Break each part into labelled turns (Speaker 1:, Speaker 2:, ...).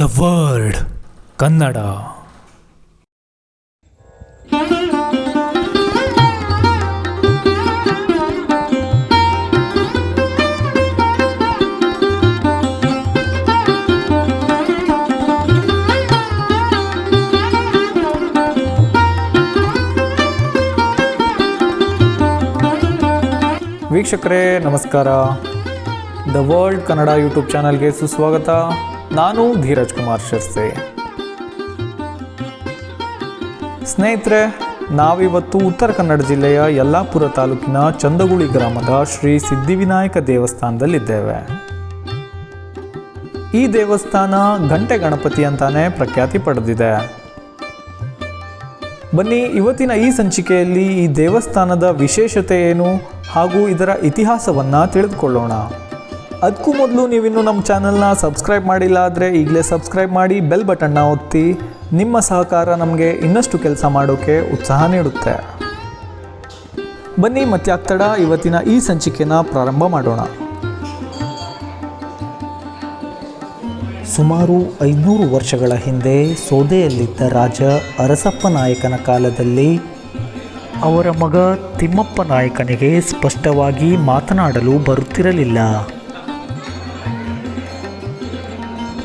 Speaker 1: The world Kannada. ವೀಕ್ಷಕರೇ ನಮಸ್ಕಾರ. The world Kannada YouTube ಚಾನಲ್ಗೆ ಸುಸ್ವಾಗತ. ನಾನು ಧೀರಜ್ ಕುಮಾರ್ ಶಿರ್ಸೆ. ಸ್ನೇಹಿತರೆ, ನಾವಿವತ್ತು ಉತ್ತರ ಕನ್ನಡ ಜಿಲ್ಲೆಯ ಯಲ್ಲಾಪುರ ತಾಲೂಕಿನ ಚಂದಗುಳಿ ಗ್ರಾಮದ ಶ್ರೀ ಸಿದ್ಧಿವಿನಾಯಕ ದೇವಸ್ಥಾನದಲ್ಲಿದ್ದೇವೆ. ಈ ದೇವಸ್ಥಾನ ಗಂಟೆ ಗಣಪತಿ ಅಂತಾನೆ ಪ್ರಖ್ಯಾತಿ ಪಡೆದಿದೆ. ಬನ್ನಿ, ಇವತ್ತಿನ ಈ ಸಂಚಿಕೆಯಲ್ಲಿ ಈ ದೇವಸ್ಥಾನದ ವಿಶೇಷತೆ ಏನು ಹಾಗೂ ಇದರ ಇತಿಹಾಸವನ್ನು ತಿಳಿದುಕೊಳ್ಳೋಣ. ಅದಕ್ಕೂ ಮೊದಲು ನೀವಿನ್ನೂ ನಮ್ಮ ಚಾನಲ್ನ ಸಬ್ಸ್ಕ್ರೈಬ್ ಮಾಡಿಲ್ಲ ಆದರೆ ಈಗಲೇ ಸಬ್ಸ್ಕ್ರೈಬ್ ಮಾಡಿ ಬೆಲ್ ಬಟನ್ನ ಒತ್ತಿ. ನಿಮ್ಮ ಸಹಕಾರ ನಮಗೆ ಇನ್ನಷ್ಟು ಕೆಲಸ ಮಾಡೋಕ್ಕೆ ಉತ್ಸಾಹ ನೀಡುತ್ತೆ. ಬನ್ನಿ ಮತ್ತೆ ಆಗ್ತಡ ಇವತ್ತಿನ ಈ ಸಂಚಿಕೆನ ಪ್ರಾರಂಭ ಮಾಡೋಣ.
Speaker 2: ಸುಮಾರು ಐನೂರು ವರ್ಷಗಳ ಹಿಂದೆ ಸೋದೆಯಲ್ಲಿದ್ದ ರಾಜ ಅರಸಪ್ಪ ನಾಯಕನ ಕಾಲದಲ್ಲಿ ಅವರ ಮಗ ತಿಮ್ಮಪ್ಪ ನಾಯಕನಿಗೆ ಸ್ಪಷ್ಟವಾಗಿ ಮಾತನಾಡಲು ಬರುತ್ತಿರಲಿಲ್ಲ.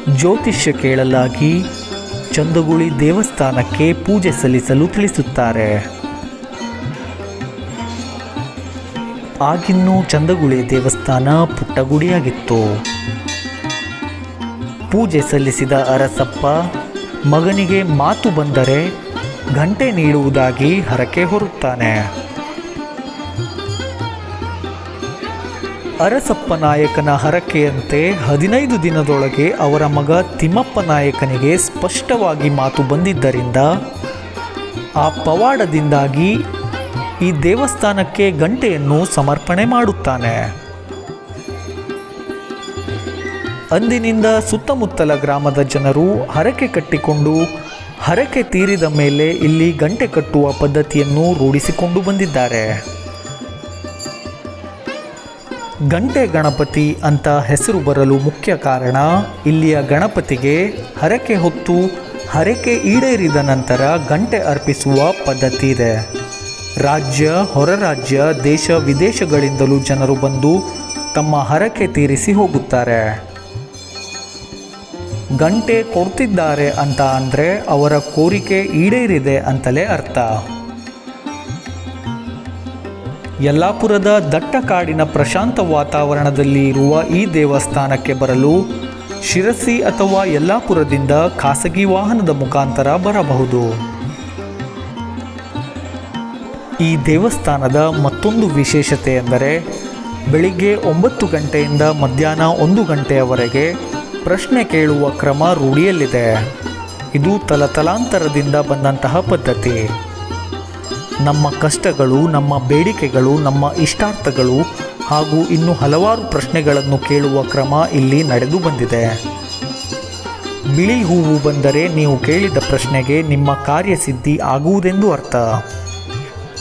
Speaker 2: ಜ್ಯೋತಿಷ್ಯ ಕೇಳಲಾಗಿ ಚಂದಗುಳಿ ದೇವಸ್ಥಾನಕ್ಕೆ ಪೂಜೆ ಸಲ್ಲಿಸಲು ತಿಳಿಸುತ್ತಾರೆ. ಆಗಿನ್ನೂ ಚಂದಗುಳಿ ದೇವಸ್ಥಾನ ಪುಟ್ಟಗುಡಿಯಾಗಿತ್ತು. ಪೂಜೆ ಸಲ್ಲಿಸಿದ ಅರಸಪ್ಪ ಮಗನಿಗೆ ಮಾತು ಬಂದರೆ ಗಂಟೆ ನೀಡುವುದಾಗಿ ಹರಕೆ ಹೊರುತ್ತಾನೆ. ಅರಸಪ್ಪ ನಾಯಕನ ಹರಕೆಯಂತೆ ಹದಿನೈದು ದಿನದೊಳಗೆ ಅವರ ಮಗ ತಿಮ್ಮಪ್ಪ ನಾಯಕನಿಗೆ ಸ್ಪಷ್ಟವಾಗಿ ಮಾತು ಬಂದಿದ್ದರಿಂದ ಆ ಪವಾಡದಿಂದಾಗಿ ಈ ದೇವಸ್ಥಾನಕ್ಕೆ ಗಂಟೆಯನ್ನು ಸಮರ್ಪಣೆ ಮಾಡುತ್ತಾನೆ. ಅಂದಿನಿಂದ ಸುತ್ತಮುತ್ತಲ ಗ್ರಾಮದ ಜನರು ಹರಕೆ ಕಟ್ಟಿಕೊಂಡು ಹರಕೆ ತೀರಿದ ಮೇಲೆ ಇಲ್ಲಿ ಗಂಟೆ ಕಟ್ಟುವ ಪದ್ಧತಿಯನ್ನು ರೂಢಿಸಿಕೊಂಡು ಬಂದಿದ್ದಾರೆ. ಗಂಟೆ ಗಣಪತಿ ಅಂತ ಹೆಸರು ಬರಲು ಮುಖ್ಯ ಕಾರಣ, ಇಲ್ಲಿಯ ಗಣಪತಿಗೆ ಹರಕೆ ಹೊತ್ತು ಹರಕೆ ಈಡೇರಿದ ನಂತರ ಗಂಟೆ ಅರ್ಪಿಸುವ ಪದ್ಧತಿ ಇದೆ. ರಾಜ್ಯ, ಹೊರ ರಾಜ್ಯ, ದೇಶ ವಿದೇಶಗಳಿಂದಲೂ ಜನರು ಬಂದು ತಮ್ಮ ಹರಕೆ ತೀರಿಸಿ ಹೋಗುತ್ತಾರೆ. ಗಂಟೆ ಕೊಡ್ತಿದ್ದಾರೆ ಅಂತ ಅಂದರೆ ಅವರ ಕೋರಿಕೆ ಈಡೇರಿದೆ ಅಂತಲೇ ಅರ್ಥ. ಯಲ್ಲಾಪುರದ ದಟ್ಟ ಕಾಡಿನ ಪ್ರಶಾಂತ ವಾತಾವರಣದಲ್ಲಿ ಇರುವ ಈ ದೇವಸ್ಥಾನಕ್ಕೆ ಬರಲು ಶಿರಸಿ ಅಥವಾ ಯಲ್ಲಾಪುರದಿಂದ ಖಾಸಗಿ ವಾಹನದ ಮುಖಾಂತರ ಬರಬಹುದು. ಈ ದೇವಸ್ಥಾನದ ಮತ್ತೊಂದು ವಿಶೇಷತೆ ಎಂದರೆ ಬೆಳಿಗ್ಗೆ ಒಂಬತ್ತು ಗಂಟೆಯಿಂದ ಮಧ್ಯಾಹ್ನ ಒಂದು ಗಂಟೆಯವರೆಗೆ ಪ್ರಶ್ನೆ ಕೇಳುವ ಕ್ರಮ ರೂಢಿಯಲ್ಲಿದೆ. ಇದು ತಲತಲಾಂತರದಿಂದ ಬಂದಂತಹ ಪದ್ಧತಿ. ನಮ್ಮ ಕಷ್ಟಗಳು, ನಮ್ಮ ಬೇಡಿಕೆಗಳು, ನಮ್ಮ ಇಷ್ಟಾರ್ಥಗಳು ಹಾಗೂ ಇನ್ನು ಹಲವಾರು ಪ್ರಶ್ನೆಗಳನ್ನು ಕೇಳುವ ಕ್ರಮ ಇಲ್ಲಿ ನಡೆದು ಬಂದಿದೆ. ಬಿಳಿ ಹೂವು ಬಂದರೆ ನೀವು ಕೇಳಿದ ಪ್ರಶ್ನೆಗೆ ನಿಮ್ಮ ಕಾರ್ಯಸಿದ್ಧಿ ಆಗುವುದೆಂದು ಅರ್ಥ.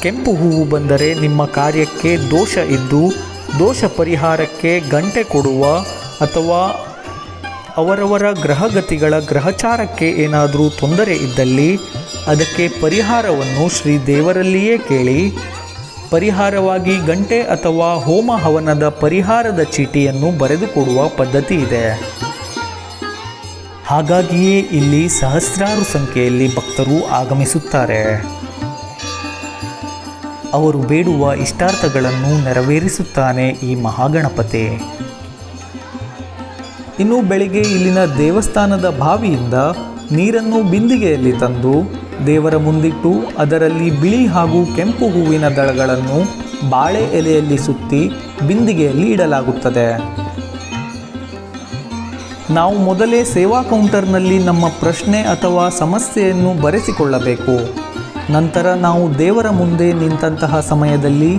Speaker 2: ಕೆಂಪು ಹೂವು ಬಂದರೆ ನಿಮ್ಮ ಕಾರ್ಯಕ್ಕೆ ದೋಷ ಇದ್ದು, ದೋಷ ಪರಿಹಾರಕ್ಕೆ ಗಂಟೆ ಕೊಡುವ ಅಥವಾ ಅವರವರ ಗ್ರಹಗತಿಗಳ ಗ್ರಹಚಾರಕ್ಕೆ ಏನಾದರೂ ತೊಂದರೆ ಇದ್ದಲ್ಲಿ ಅದಕ್ಕೆ ಪರಿಹಾರವನ್ನು ಶ್ರೀ ದೇವರಲ್ಲಿಯೇ ಕೇಳಿ, ಪರಿಹಾರವಾಗಿ ಗಂಟೆ ಅಥವಾ ಹೋಮ ಹವನದ ಪರಿಹಾರದ ಚೀಟಿಯನ್ನು ಬರೆದುಕೊಡುವ ಪದ್ಧತಿ ಇದೆ. ಹಾಗಾಗಿಯೇ ಇಲ್ಲಿ ಸಹಸ್ರಾರು ಸಂಖ್ಯೆಯಲ್ಲಿ ಭಕ್ತರು ಆಗಮಿಸುತ್ತಾರೆ. ಅವರು ಬೇಡುವ ಇಷ್ಟಾರ್ಥಗಳನ್ನು ನೆರವೇರಿಸುತ್ತಾನೆ ಈ ಮಹಾಗಣಪತಿ.
Speaker 1: ಇನ್ನು ಬೆಳಿಗ್ಗೆ ಇಲ್ಲಿನ ದೇವಸ್ಥಾನದ ಬಾವಿಯಿಂದ ನೀರನ್ನು ಬಿಂದಿಗೆಯಲ್ಲಿ ತಂದು ದೇವರ ಮುಂದಿಟ್ಟು ಅದರಲ್ಲಿ ಬಿಳಿ ಹಾಗೂ ಕೆಂಪು ಹೂವಿನ ದಳಗಳನ್ನು ಬಾಳೆ ಎಲೆಯಲ್ಲಿ ಸುತ್ತಿ ಬಿಂದಿಗೆಯಲ್ಲಿ ಇಡಲಾಗುತ್ತದೆ. ನಾವು ಮೊದಲೇ ಸೇವಾ ಕೌಂಟರ್ನಲ್ಲಿ ನಮ್ಮ ಪ್ರಶ್ನೆ ಅಥವಾ ಸಮಸ್ಯೆಯನ್ನು ಬರೆಸಿಕೊಳ್ಳಬೇಕು. ನಂತರ ನಾವು ದೇವರ ಮುಂದೆ ನಿಂತಹ ಸಮಯದಲ್ಲಿ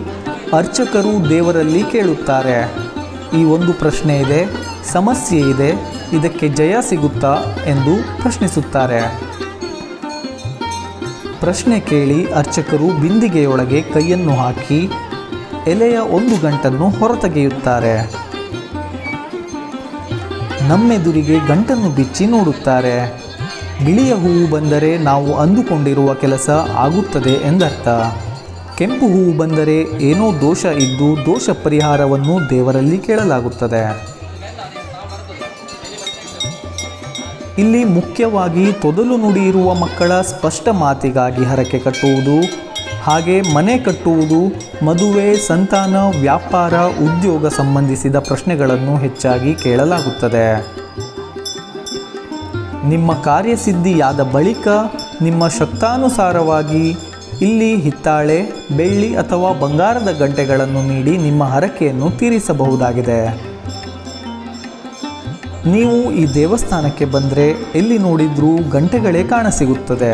Speaker 1: ಅರ್ಚಕರು ದೇವರಲ್ಲಿ ಕೇಳುತ್ತಾರೆ. ಈ ಒಂದು ಪ್ರಶ್ನೆ ಇದೆ, ಸಮಸ್ಯೆ ಇದೆ, ಇದಕ್ಕೆ ಜಯ ಸಿಗುತ್ತಾ ಎಂದು ಪ್ರಶ್ನಿಸುತ್ತಾರೆ. ಪ್ರಶ್ನೆ ಕೇಳಿ ಅರ್ಚಕರು ಬಿಂದಿಗೆಯೊಳಗೆ ಕೈಯನ್ನು ಹಾಕಿ ಎಲೆಯ ಒಂದು ಗಂಟನ್ನು ಹೊರತೆಗೆಯುತ್ತಾರೆ. ನಮ್ಮೆದುರಿಗೆ ಗಂಟನ್ನು ಬಿಚ್ಚಿ ನೋಡುತ್ತಾರೆ. ಬಿಳಿಯ ಹೂವು ಬಂದರೆ ನಾವು ಅಂದುಕೊಂಡಿರುವ ಕೆಲಸ ಆಗುತ್ತದೆ ಎಂದರ್ಥ. ಕೆಂಪು ಹೂವು ಬಂದರೆ ಏನೋ ದೋಷ ಇದ್ದು ದೋಷ ಪರಿಹಾರವನ್ನು ದೇವರಲ್ಲಿ ಕೇಳಲಾಗುತ್ತದೆ. ಇಲ್ಲಿ ಮುಖ್ಯವಾಗಿ ತೊದಲು ನುಡಿ ಇರುವ ಮಕ್ಕಳ ಸ್ಪಷ್ಟ ಮಾತಿಗಾಗಿ ಹರಕೆ ಕಟ್ಟುವುದು, ಹಾಗೆ ಮನೆ ಕಟ್ಟುವುದು, ಮದುವೆ, ಸಂತಾನ, ವ್ಯಾಪಾರ, ಉದ್ಯೋಗ ಸಂಬಂಧಿಸಿದ ಪ್ರಶ್ನೆಗಳನ್ನು ಹೆಚ್ಚಾಗಿ ಕೇಳಲಾಗುತ್ತದೆ. ನಿಮ್ಮ ಕಾರ್ಯಸಿದ್ಧಿಯಾದ ಬಳಿಕ ನಿಮ್ಮ ಶಕ್ತಾನುಸಾರವಾಗಿ ಇಲ್ಲಿ ಹಿತ್ತಾಳೆ, ಬೆಳ್ಳಿ ಅಥವಾ ಬಂಗಾರದ ಗಂಟೆಗಳನ್ನು ನೀಡಿ ನಿಮ್ಮ ಹರಕೆಯನ್ನು ತೀರಿಸಬಹುದಾಗಿದೆ. ನೀವು ಈ ದೇವಸ್ಥಾನಕ್ಕೆ ಬಂದರೆ ಎಲ್ಲಿ ನೋಡಿದರೂ ಗಂಟೆಗಳೇ ಕಾಣಸಿಗುತ್ತದೆ.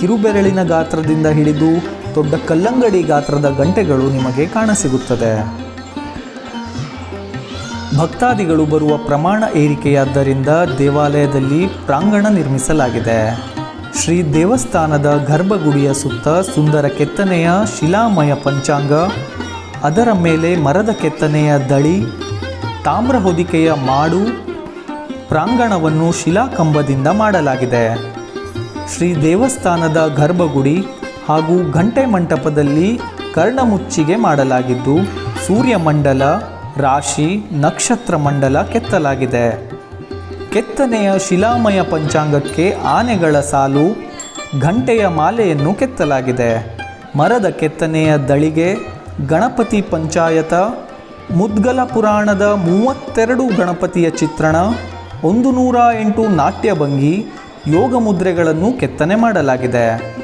Speaker 1: ಕಿರುಬೆರಳಿನ ಗಾತ್ರದಿಂದ ಹಿಡಿದು ದೊಡ್ಡ ಕಲ್ಲಂಗಡಿ ಗಾತ್ರದ ಗಂಟೆಗಳು ನಿಮಗೆ ಕಾಣಸಿಗುತ್ತದೆ. ಭಕ್ತಾದಿಗಳು ಬರುವ ಪ್ರಮಾಣ ಏರಿಕೆಯಾದ್ದರಿಂದ ದೇವಾಲಯದಲ್ಲಿ ಪ್ರಾಂಗಣ ನಿರ್ಮಿಸಲಾಗಿದೆ. ಶ್ರೀ ದೇವಸ್ಥಾನದ ಗರ್ಭಗುಡಿಯ ಸುತ್ತ ಸುಂದರ ಕೆತ್ತನೆಯ ಶಿಲಾಮಯ ಪಂಚಾಂಗ, ಅದರ ಮೇಲೆ ಮರದ ಕೆತ್ತನೆಯ ದಳಿ, ತಾಮ್ರ ಹೊದಿಕೆಯ ಮಾಡು ಪ್ರಾಂಗಣವನ್ನು ಶಿಲಾಕಂಬದಿಂದ ಮಾಡಲಾಗಿದೆ. ಶ್ರೀ ದೇವಸ್ಥಾನದ ಗರ್ಭಗುಡಿ ಹಾಗೂ ಘಂಟೆ ಮಂಟಪದಲ್ಲಿ ಕರ್ಣಮುಚ್ಚಿಗೆ ಮಾಡಲಾಗಿದ್ದು, ಸೂರ್ಯಮಂಡಲ, ರಾಶಿ, ನಕ್ಷತ್ರ ಮಂಡಲ ಕೆತ್ತಲಾಗಿದೆ. ಕೆತ್ತನೆಯ ಶಿಲಾಮಯ ಪಂಚಾಂಗಕ್ಕೆ ಆನೆಗಳ ಸಾಲು, ಘಂಟೆಯ ಮಾಲೆಯನ್ನು ಕೆತ್ತಲಾಗಿದೆ. ಮರದ ಕೆತ್ತನೆಯ ದಳಿಗೆ ಗಣಪತಿ ಪಂಚಾಯತ, ಮುದ್ಗಲ ಪುರಾಣದ ಮೂವತ್ತೆರಡು ಗಣಪತಿಯ ಚಿತ್ರಣ ಒಂದು ನೂರ ಎಂಟು ನಾಟ್ಯಭಂಗಿ ಯೋಗ ಮುದ್ರೆಗಳನ್ನು ಕೆತ್ತನೆ ಮಾಡಲಾಗಿದೆ.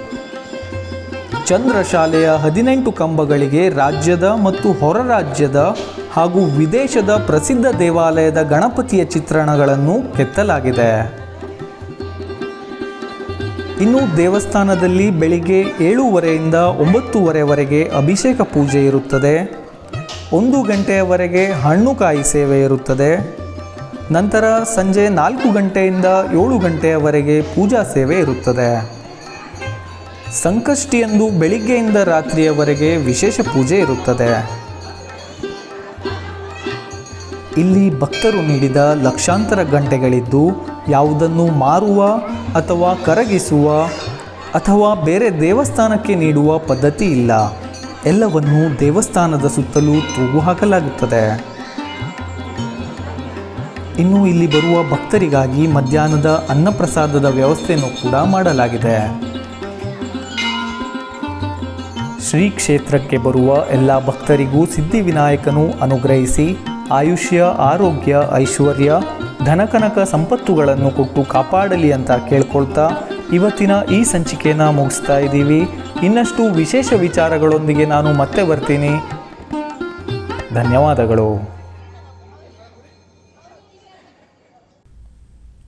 Speaker 1: ಚಂದ್ರಶಾಲೆಯ ಹದಿನೆಂಟು ಕಂಬಗಳಿಗೆ ರಾಜ್ಯದ ಮತ್ತು ಹೊರ ರಾಜ್ಯದ ಹಾಗೂ ವಿದೇಶದ ಪ್ರಸಿದ್ಧ ದೇವಾಲಯದ ಗಣಪತಿಯ ಚಿತ್ರಣಗಳನ್ನು ಕೆತ್ತಲಾಗಿದೆ. ಇನ್ನು ದೇವಸ್ಥಾನದಲ್ಲಿ ಬೆಳಿಗ್ಗೆ ಏಳೂವರೆಯಿಂದ ಒಂಬತ್ತುವರೆವರೆಗೆ ಅಭಿಷೇಕ ಪೂಜೆ ಇರುತ್ತದೆ. ಒಂದು ಗಂಟೆಯವರೆಗೆ ಹಣ್ಣುಕಾಯಿ ಸೇವೆ ಇರುತ್ತದೆ. ನಂತರ ಸಂಜೆ ನಾಲ್ಕು ಗಂಟೆಯಿಂದ ಏಳು ಗಂಟೆಯವರೆಗೆ ಪೂಜಾ ಸೇವೆ ಇರುತ್ತದೆ. ಸಂಕಷ್ಟಿಯಂದು ಬೆಳಿಗ್ಗೆಯಿಂದ ರಾತ್ರಿಯವರೆಗೆ ವಿಶೇಷ ಪೂಜೆ ಇರುತ್ತದೆ. ಇಲ್ಲಿ ಭಕ್ತರು ನೀಡಿದ ಲಕ್ಷಾಂತರ ಗಂಟೆಗಳಿದ್ದು ಯಾವುದನ್ನು ಮಾರುವ ಅಥವಾ ಕರಗಿಸುವ ಅಥವಾ ಬೇರೆ ದೇವಸ್ಥಾನಕ್ಕೆ ನೀಡುವ ಪದ್ಧತಿ ಇಲ್ಲ. ಎಲ್ಲವನ್ನು ದೇವಸ್ಥಾನದ ಸುತ್ತಲೂ ತೂಗು ಹಾಕಲಾಗುತ್ತದೆ ಇನ್ನು ಇಲ್ಲಿ ಬರುವ ಭಕ್ತರಿಗಾಗಿ ಮಧ್ಯಾಹ್ನದ ಅನ್ನಪ್ರಸಾದದ ವ್ಯವಸ್ಥೆಯನ್ನು ಕೂಡ ಮಾಡಲಾಗಿದೆ. ಶ್ರೀ ಕ್ಷೇತ್ರಕ್ಕೆ ಬರುವ ಎಲ್ಲ ಭಕ್ತರಿಗೂ ಸಿದ್ಧಿವಿನಾಯಕನು ಅನುಗ್ರಹಿಸಿ ಆಯುಷ್ಯ, ಆರೋಗ್ಯ, ಐಶ್ವರ್ಯ, ಧನಕನಕ ಸಂಪತ್ತುಗಳನ್ನು ಕೊಟ್ಟು ಕಾಪಾಡಲಿ ಅಂತ ಕೇಳ್ಕೊಳ್ತಾ ಇವತ್ತಿನ ಈ ಸಂಚಿಕೆನ ಮುಗಿಸ್ತಾ ಇದ್ದೀವಿ. ಇನ್ನಷ್ಟು ವಿಶೇಷ ವಿಚಾರಗಳೊಂದಿಗೆ ನಾನು ಮತ್ತೆ ಬರ್ತೀನಿ. ಧನ್ಯವಾದಗಳು.